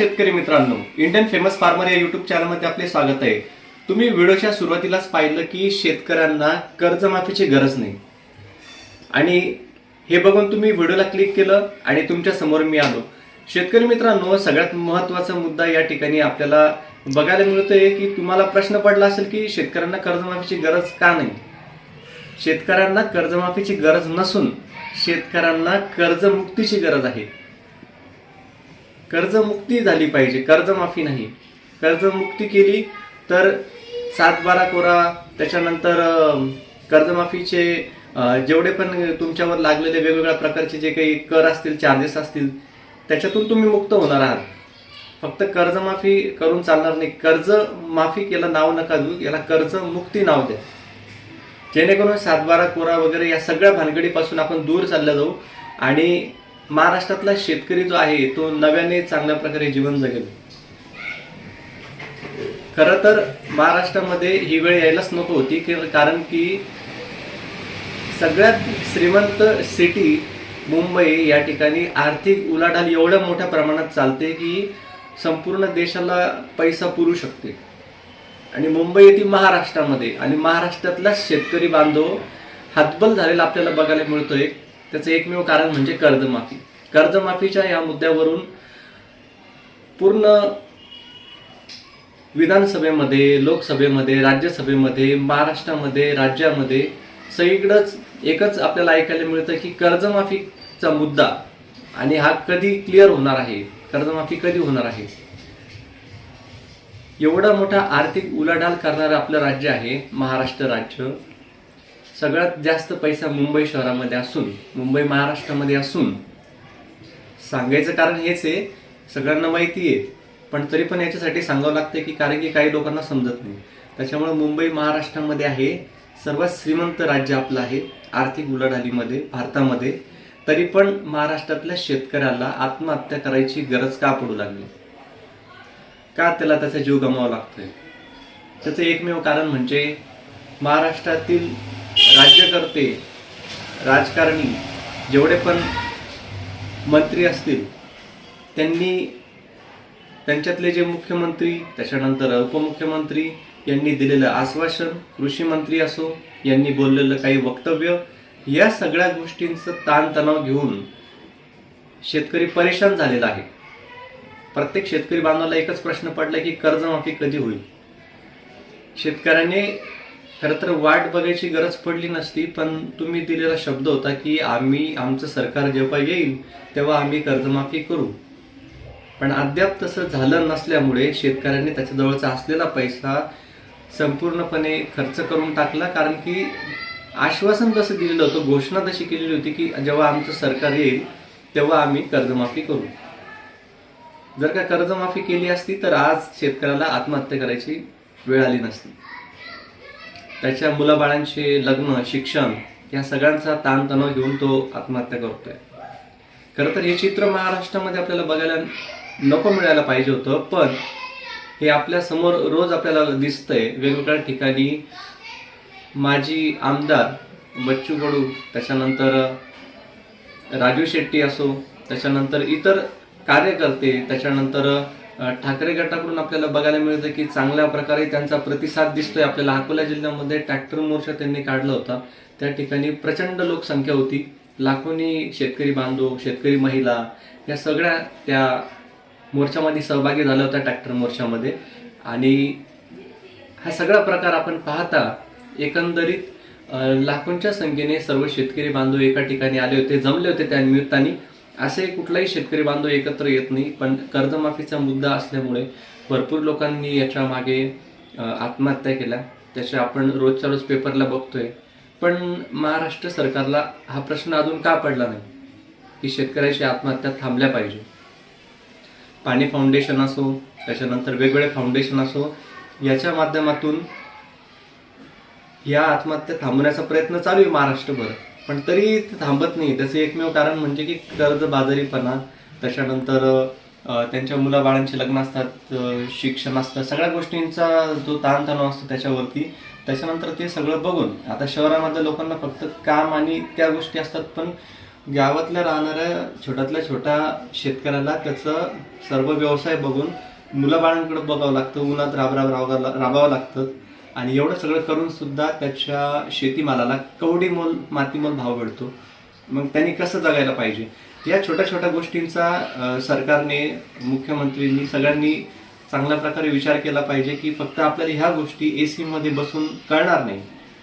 शेतकरी मित्रांनो Indian famous farmer या युट्यूब चॅनलमध्ये आपले स्वागत आहे. तुम्ही व्हिडिओच्या सुरुवातीलाच पाहिलं की शेतकऱ्यांना कर्जमाफीची गरज नाही. आणि हे बघून तुम्ही व्हिडिओला क्लिक केलं आणि तुमच्यासमोर मी आलो. शेतकरी मित्रांनो सगळ्यात महत्त्वाचा मुद्दा या ठिकाणी आपल्याला बघायला मिळतोय की तुम्हाला प्रश्न पडला असेल की शेतकऱ्यांना कर्जमाफीची गरज का नाही? शेतकऱ्यांना कर्जमाफीची गरज नसून शेतकऱ्यांना कर्जमुक्तीची गरज आहे. कर्जमुक्ती झाली पाहिजे कर्जमाफी नाही. कर्जमुक्ती केली तर सात बारा कोरा त्याच्यानंतर कर्जमाफीचे जेवढे पण तुमच्यावर लागलेले वेगवेगळ्या प्रकारचे जे काही कर असतील चार्जेस असतील त्याच्यातून तुम्ही मुक्त होणार आहात. फक्त कर्जमाफी करून चालणार नाही. कर्ज माफी केलं नाव नका देऊ याला कर्जमुक्ती नाव द्या. जेणेकरून सातबारा कोरा वगैरे या सगळ्या भानगडीपासून आपण दूर चालला जाऊ आणि महाराष्ट्रातला शेतकरी जो आहे तो नव्याने चांगल्या प्रकारे जीवन जगेल. खर तर महाराष्ट्रामध्ये ही वेळ यायलाच नको होती कारण की सगळ्यात श्रीमंत सिटी मुंबई या ठिकाणी आर्थिक उलाढाल एवढ्या मोठ्या प्रमाणात चालते की संपूर्ण देशाला पैसा पुरू शकते. आणि मुंबई येथे महाराष्ट्रामध्ये आणि महाराष्ट्रातला शेतकरी बांधव हातबल झालेला आपल्याला बघायला मिळतोय. त्याचं एकमेव कारण म्हणजे कर्जमाफी. कर्जमाफीच्या या मुद्द्यावरून पूर्ण विधानसभेमध्ये लोकसभेमध्ये राज्यसभेमध्ये महाराष्ट्रामध्ये राज्यामध्ये सगळीकडंच एकच आपल्याला ऐकायला मिळतं की कर्जमाफीचा मुद्दा आणि हा कधी क्लिअर होणार आहे? कर्जमाफी कधी होणार आहे? एवढा मोठा आर्थिक उलाढाल करणारं आपलं राज्य आहे महाराष्ट्र राज्य. सगळ्यात जास्त पैसा मुंबई शहरामध्ये असून मुंबई महाराष्ट्रामध्ये असून सांगायचं कारण हेच आहे सगळ्यांना माहिती आहे पण तरी पण याच्यासाठी सांगावं लागतं की कारण की काही लोकांना समजत नाही. त्याच्यामुळे मुंबई महाराष्ट्रामध्ये आहे सर्वात श्रीमंत राज्य आपलं आहे आर्थिक उलाढालीमध्ये भारतामध्ये. तरी पण महाराष्ट्रातल्या शेतकऱ्याला आत्महत्या करायची गरज का पडू लागली? का त्याला त्याचा जीव गमावा लागतोय? त्याचं एकमेव कारण म्हणजे महाराष्ट्रातील राज्यकर्ते राजकारणी जेवढे पण मंत्री असतील त्यांनी त्यांच्यातले जे मुख्यमंत्री त्याच्यानंतर उपमुख्यमंत्री यांनी दिलेलं आश्वासन कृषी मंत्री असो यांनी बोललेलं काही वक्तव्य या सगळ्या गोष्टींचं ताणतणाव घेऊन शेतकरी परेशान झालेला आहे. प्रत्येक शेतकरी बांधवाला एकच प्रश्न पडला की कर्जमाफी कधी होईल? शेतकऱ्याने खरं तर वाट बघायची गरज पडली नसती पण तुम्ही दिलेला शब्द होता की आम्ही आमचं सरकार जेव्हा येईल तेव्हा आम्ही कर्जमाफी करू. पण अद्याप तसं झालं नसल्यामुळे शेतकऱ्यांनी त्याच्याजवळचा असलेला पैसा संपूर्णपणे खर्च करून टाकला कारण की आश्वासन तसं दिलेलं होतं घोषणा तशी केलेली होती की जेव्हा आमचं सरकार येईल तेव्हा आम्ही कर्जमाफी करू. जर का कर्जमाफी केली असती तर आज शेतकऱ्याला आत्महत्या करायची वेळ आली नसती. त्याच्या मुलाबाळांचे लग्न शिक्षण या सगळ्यांचा ताणतणाव घेऊन तो आत्महत्या करतोय. खरं तर हे चित्र महाराष्ट्रामध्ये आपल्याला बघायला नको मिळायला पाहिजे होतं पण हे आपल्यासमोर रोज आपल्याला दिसतंय. वेगवेगळ्या ठिकाणी माजी आमदार बच्चू कडू त्याच्यानंतर राजू शेट्टी असो त्याच्यानंतर इतर कार्यकर्ते त्याच्यानंतर ठाकरे गटाकडून आपल्याला बघायला मिळतं की चांगल्या प्रकारे त्यांचा प्रतिसाद दिसतोय. आपल्याला अकोला जिल्ह्यामध्ये ट्रॅक्टर मोर्चा त्यांनी काढला होता. त्या ठिकाणी प्रचंड लोकसंख्या होती. लाखोनी शेतकरी बांधव शेतकरी महिला या सगळ्या त्या मोर्चामध्ये सहभागी झाल्या होत्या ट्रॅक्टर मोर्चामध्ये. आणि हा सगळा प्रकार आपण पाहता एकंदरीत लाखोंच्या संख्येने सर्व शेतकरी बांधव एका ठिकाणी आले होते जमले होते त्या निमित्ताने. असे कुठलाही शेतकरी बांधव एकत्र येत नाही पण कर्जमाफीचा मुद्दा असल्यामुळे भरपूर लोकांनी याच्या मागे आत्महत्या केल्या. त्याच्या आपण रोजच्या रोज पेपरला बघतोय. पण महाराष्ट्र सरकारला हा प्रश्न अजून का पडला नाही? की शेतकऱ्याची आत्महत्या थांबल्या पाहिजे. पाणी फाउंडेशन असो त्याच्यानंतर वेगवेगळे फाउंडेशन असो याच्या माध्यमातून या आत्महत्या थांबवण्याचा प्रयत्न चालू आहे महाराष्ट्रभर. पण तरी थांबत नाही. त्याचं एकमेव कारण म्हणजे की कर्जबाजारीपणा त्याच्यानंतर त्यांच्या मुलाबाळांचे लग्न असतात शिक्षण असतं सगळ्या गोष्टींचा जो ताणतणाव असतो त्याच्यावरती. त्याच्यानंतर ते सगळं बघून आता शहरामधल्या लोकांना फक्त काम आणि त्या गोष्टी असतात पण गावातल्या राहणाऱ्या छोट्यातल्या छोट्या शेतकऱ्याला त्याचं सर्व व्यवसाय बघून मुलाबाळांकडे बघावं लागतं उन्हात राब राब राबावं लागतं. आणि एवढं सगळं करून सुद्धा त्याच्या शेतीमालाला कवडी मोल मातीमोल भाव मिळतो. मग त्यांनी कसं जगायला पाहिजे? या छोट्या छोट्या गोष्टींचा सरकारने मुख्यमंत्र्यांनी सगळ्यांनी चांगल्या प्रकारे विचार केला पाहिजे की फक्त आपल्याला ह्या गोष्टी ए सीमध्ये बसून कळणार नाही.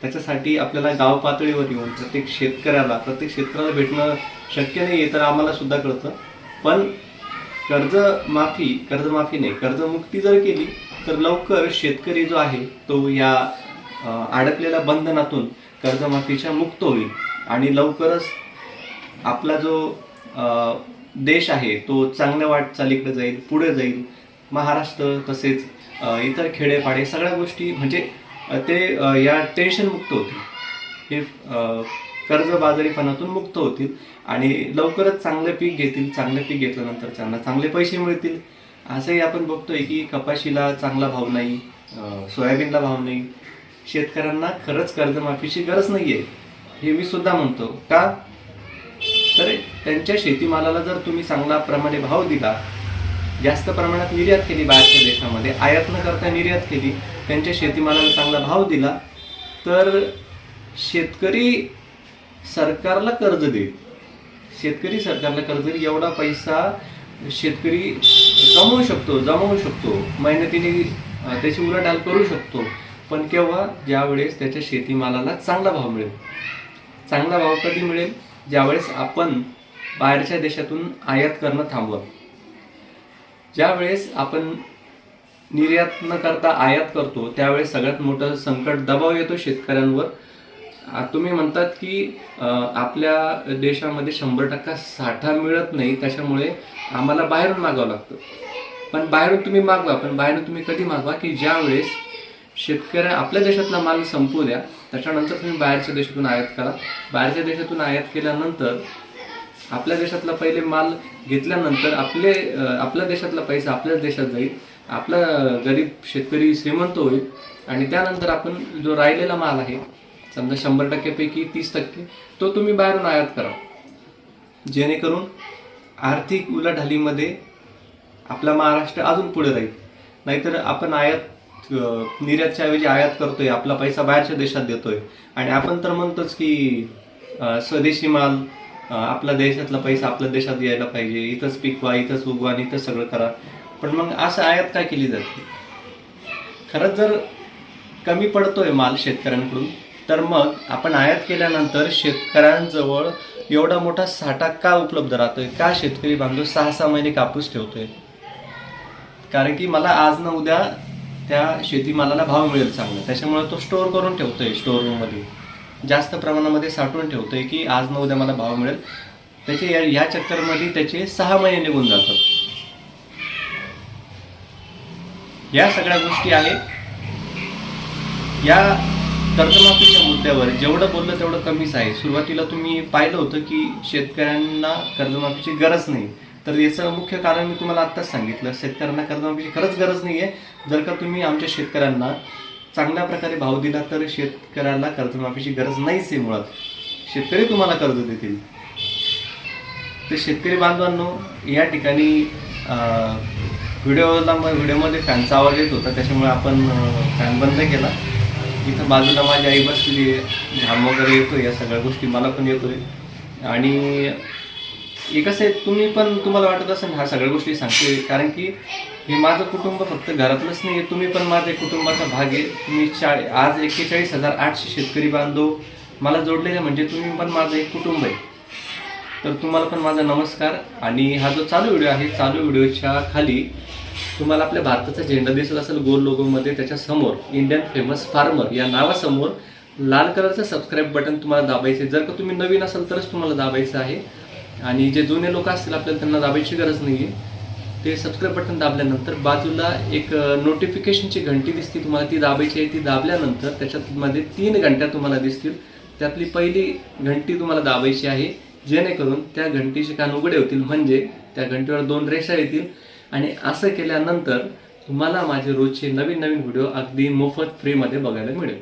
त्याच्यासाठी आपल्याला गाव पातळीवर येऊन प्रत्येक शेतकऱ्याला प्रत्येक क्षेत्राला भेटणं शक्य नाही आहे तर आम्हाला सुद्धा कळतं. पण कर्जमाफी कर्जमाफी नाही कर्जमुक्ती जर केली तर लवकर शेतकरी जो आहे तो या अडकलेल्या बंधनातून कर्जमाफीच्या मुक्त होईल. आणि लवकरच आपला जो देश आहे तो चांगल्या वाटचालीकडे जाईल पुढे जाईल. महाराष्ट्र तसेच इतर खेडेपाडे सगळ्या गोष्टी म्हणजे ते या टेन्शन मुक्त होतील. हे कर्जबाजारीपणातून मुक्त होतील. आणि लवकरच चांगले पीक घेतील. चांगले पीक घेतल्यानंतर त्यांना चांगले पैसे मिळतील. असंही आपण बघतोय की कपाशीला चांगला भाव नाही सोयाबीनला भाव नाही. शेतकऱ्यांना खरंच कर्जमाफीची गरज नाहीये हे मी सुद्धा म्हणतो. का? तर त्यांच्या शेतीमालाला जर तुम्ही चांगला प्रमाणे भाव दिला जास्त प्रमाणात निर्यात केली बाहेरच्या देशामध्ये आयात न करता निर्यात केली त्यांच्या शेतीमालाला चांगला भाव दिला तर शेतकरी सरकारला कर्ज देईल. शेतकरी सरकारला कर्ज देईल. एवढा पैसा शेतकरी कमवू शकतो जमवू शकतो. मेहनतीने त्याची उलाढाल करू शकतो. पण केव्हा? ज्यावेळेस त्याच्या शेतीमालाला चांगला भाव मिळेल. चांगला भाव कधी मिळेल? ज्यावेळेस आपण बाहेरच्या देशातून आयात करणं थांबवा ज्यावेळेस आपण निर्यात न करता आयात करतो त्यावेळेस सगळ्यात मोठं संकट दबाव येतो शेतकऱ्यांवर. तुम्ही म्हणतात की आपल्या देशामध्ये शंभर टक्का साठा मिळत नाही त्याच्यामुळे आम्हाला बाहेरून मागावं लागतं. पण बाहेरून तुम्ही मागवा पण बाहेरून तुम्ही कधी मागवा की ज्या वेळेस शेतकऱ्या आपल्या देशातला माल संपू द्या त्याच्यानंतर तुम्ही बाहेरच्या देशातून आयात करा. बाहेरच्या देशातून आयात केल्यानंतर आपल्या देशातला पहिले माल घेतल्यानंतर आपले आपल्या देशातला पैसा आपल्याच देशात जाईल. आपला गरीब शेतकरी श्रीमंत होईल. आणि त्यानंतर आपण जो राहिलेला माल आहे समजा शंभर टक्क्यापैकी तीस टक्के तो तुम्ही बाहेरून आयात करा. जेणेकरून आर्थिक उलाढालीमध्ये आपला महाराष्ट्र अजून पुढे राहील. नाहीतर आपण आयात निर्यातच्या ऐवजी आयात करतोय आपला पैसा बाहेरच्या देशात देतोय. आणि आपण तर म्हणतोच की स्वदेशी माल आपला आपल्या देशातला पैसा आपल्या देशात यायला पाहिजे. इथंच पिकवा इथंच उगवा आणि इथंच सगळं करा. पण मग असं आयात काय केली जाते? खरंच जर कमी पडतोय माल शेतकऱ्यांकडून तर मग आपण आयात केल्यानंतर शेतकऱ्यांजवळ एवढा मोठा साठा का उपलब्ध राहतोय? का शेतकरी बांधव सहा सहा महिने कापूस ठेवतोय? कारण की मला आज ना उद्या त्या शेतीमालाला भाव मिळेल चांगला. त्याच्यामुळे तो स्टोअर करून ठेवतोय स्टोअर रूममध्ये. जास्त प्रमाणामध्ये साठवून ठेवतोय की आज ना उद्या मला भाव मिळेल. त्याचे या- या चक्करमध्ये त्याचे सहा महिने निघून जातात. या सगळ्या गोष्टी आहेत. या कर्जमाफीच्या मुद्द्यावर जेवढं बोललं तेवढं कमीच आहे. सुरुवातीला तुम्ही पाहिलं होतं की शेतकऱ्यांना कर्जमाफीची गरज नाही. तर याचं मुख्य कारण मी तुम्हाला आत्ताच सांगितलं. शेतकऱ्यांना कर्जमाफीची खरंच गरज नाही आहे जर का तुम्ही आमच्या शेतकऱ्यांना चांगल्या प्रकारे भाव दिला तर शेतकऱ्याला कर्जमाफीची गरज नाहीच आहे मुळात. शेतकरी तुम्हाला कर्ज देतील. तर शेतकरी बांधवांनो या ठिकाणी व्हिडिओला व्हिडिओमध्ये फॅनचा आवाज येत होता. त्याच्यामुळे आपण फॅन बंद केला. इथं बाजूला माझी आई बसली आहे. घाम वगैरे येतो या सगळ्या गोष्टी मला पण येतोय. आणि एक कसं आहे तुम्ही पण तुम्हाला वाटत असेल ह्या सगळ्या गोष्टी सांगते कारण की हे माझं कुटुंब फक्त घरातलंच नाही आहे तुम्ही पण माझ्या कुटुंबाचा भाग आहे. तुम्ही चाळी आज एक्केचाळीस हजार आठशे शेतकरी बांधव. मला जोडलेले म्हणजे तुम्ही पण माझं एक कुटुंब आहे. तर तुम्हाला पण माझा नमस्कार. आणि हा जो चालू व्हिडिओ आहे चालू व्हिडिओच्या खाली तुम्हाला आपल्या भारताचा झेंडा दिसत असेल गोल लोगोमध्ये त्याच्यासमोर इंडियन फेमस फार्मर या नावासमोर लाल कलरचं सबस्क्राईब बटन तुम्हाला दाबायचं आहे. जर का तुम्ही नवीन असाल तरच तुम्हाला दाबायचं आहे. आणि जे जुने लोक असतील आपल्याला त्यांना दाबायची गरज नाही आहे ते सबस्क्राईब बटन दाबल्यानंतर बाजूला एक नोटिफिकेशनची घंटी दिसते तुम्हाला. ती दाबायची आहे. ती दाबल्यानंतर त्याच्यामध्ये तीन घंट्या तुम्हाला दिसतील. त्यातली पहिली घंटी तुम्हाला दाबायची आहे. जेणेकरून त्या घंटीचे कान उघडे होतील. म्हणजे त्या घंटीवर दोन रेषा येतील. आणि असं केल्यानंतर तुम्हाला माझे रोजचे नवीन नवीन व्हिडिओ अगदी मोफत फ्रीमध्ये बघायला मिळेल.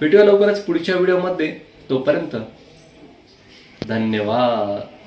भेटूया लवकरच पुढच्या व्हिडिओमध्ये. तोपर्यंत धन्यवाद.